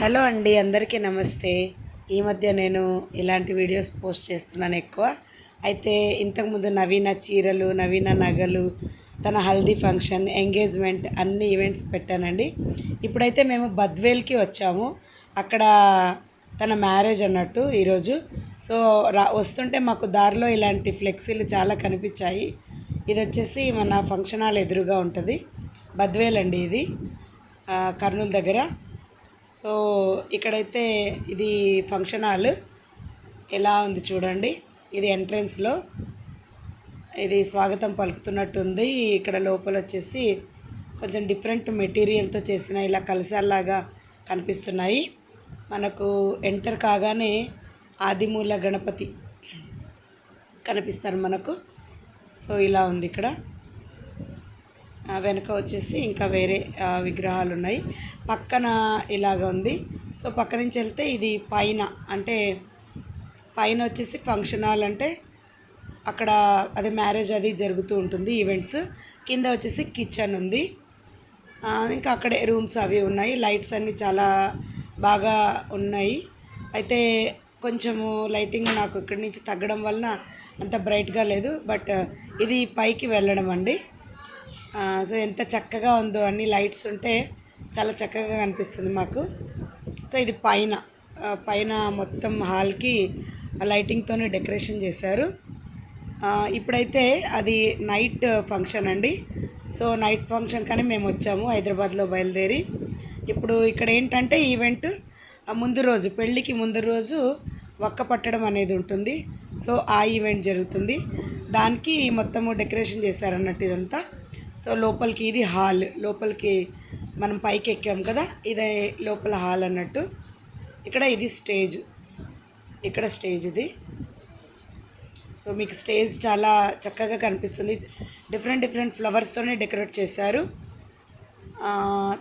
Hello అండి అందరికీ నమస్తే. ఈ మధ్య నేను ఇలాంటి వీడియోస్ పోస్ట్ చేస్తున్నాను ఎక్కువ. అయితే ఇంతకుముందు నవీన చీరలు నవీన నగలు తన హల్దీ ఫంక్షన్ ఎంగేజ్మెంట్ అన్ని ఈవెంట్స్ పెట్టానండి. ఇప్పుడైతే మేము బద్వేల్కి వచ్చాము. అక్కడ తన మ్యారేజ్ అన్నట్టు ఈరోజు. సో రా వస్తుంటే మాకు దారిలో ఇలాంటి ఫ్లెక్సీలు చాలా కనిపించాయి. ఇది వచ్చేసి మన ఫంక్షన్ హాల్ ఎదురుగా ఉంటుంది. బద్వేల్ అండి ఇది. కర్నూలు దగ్గర. సో ఇక్కడైతే ఇది ఫంక్షన్ హాల్. ఎలా ఉంది చూడండి. ఇది ఎంట్రన్స్లో ఇది స్వాగతం పలుకుతున్నట్టుంది. ఇక్కడ లోపల వచ్చేసి కొంచెం డిఫరెంట్ మెటీరియల్తో చేసిన ఇలా కలశాల్లాగా కనిపిస్తున్నాయి. మనకు ఎంటర్ కాగానే ఆదిమూల గణపతి కనిపిస్తారు మనకు. సో ఇలా ఉంది ఇక్కడ. వెనక వచ్చేసి ఇంకా వేరే విగ్రహాలు ఉన్నాయి పక్కన ఇలాగ ఉంది. సో పక్క నుంచి వెళ్తే ఇది పైన అంటే పైన వచ్చేసి ఫంక్షన్ హాల్ అంటే అక్కడ అదే మ్యారేజ్ అది జరుగుతూ ఉంటుంది ఈవెంట్స్. కింద వచ్చేసి కిచెన్ ఉంది. ఇంకా అక్కడే రూమ్స్ అవి ఉన్నాయి. లైట్స్ అన్నీ చాలా బాగా ఉన్నాయి. అయితే కొంచెము లైటింగ్ నాకు ఇక్కడి నుంచి తగ్గడం వలన అంత బ్రైట్గా లేదు. బట్ ఇది పైకి వెళ్ళడం అండి. సో ఎంత చక్కగా ఉందో అన్ని లైట్స్ ఉంటే చాలా చక్కగా కనిపిస్తుంది మాకు. సో ఇది పైన పైన మొత్తం హాల్కి లైటింగ్తోనే డెకరేషన్ చేశారు. ఇప్పుడైతే అది నైట్ ఫంక్షన్ అండి. సో నైట్ ఫంక్షన్ కానీ మేము వచ్చాము హైదరాబాద్లో బయలుదేరి. ఇప్పుడు ఇక్కడ ఏంటంటే ఈవెంట్ ముందు రోజు పెళ్ళికి ముందు రోజు వక్క పట్టడం అనేది ఉంటుంది. సో ఆ ఈవెంట్ జరుగుతుంది. దానికి మొత్తము డెకరేషన్ చేశారన్నట్టు ఇదంతా. సో లోపలికి ఇది హాల్. లోపలికి మనం పైకి ఎక్కాం కదా? ఇదే లోపల హాల్ అన్నట్టు. ఇక్కడ ఇది స్టేజ్. ఇక్కడ స్టేజ్ ఇది. సో మీకు స్టేజ్ చాలా చక్కగా కనిపిస్తుంది. డిఫరెంట్ డిఫరెంట్ ఫ్లవర్స్తోనే డెకరేట్ చేశారు.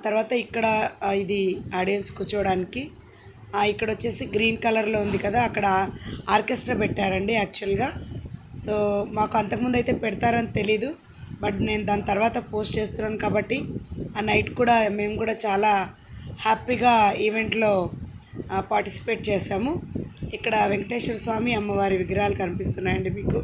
తర్వాత ఇక్కడ ఇది ఆడియన్స్ కూర్చోవడానికి. ఇక్కడ వచ్చేసి గ్రీన్ కలర్లో ఉంది కదా? అక్కడ ఆర్కెస్ట్రా పెట్టారండి యాక్చువల్గా. సో మాకు అంతకుముందు అయితే పెడతారని తెలీదు. బట్ నేను దాని తర్వాత పోస్ట్ చేస్తున్నాను కాబట్టి ఆ నైట్ కూడా మేము కూడా చాలా హ్యాపీగా ఈవెంట్లో పార్టిసిపేట్ చేసాము ఇక్కడ వెంకటేశ్వర స్వామి అమ్మవారి విగ్రహాలు కనిపిస్తున్నాయండి మీకు.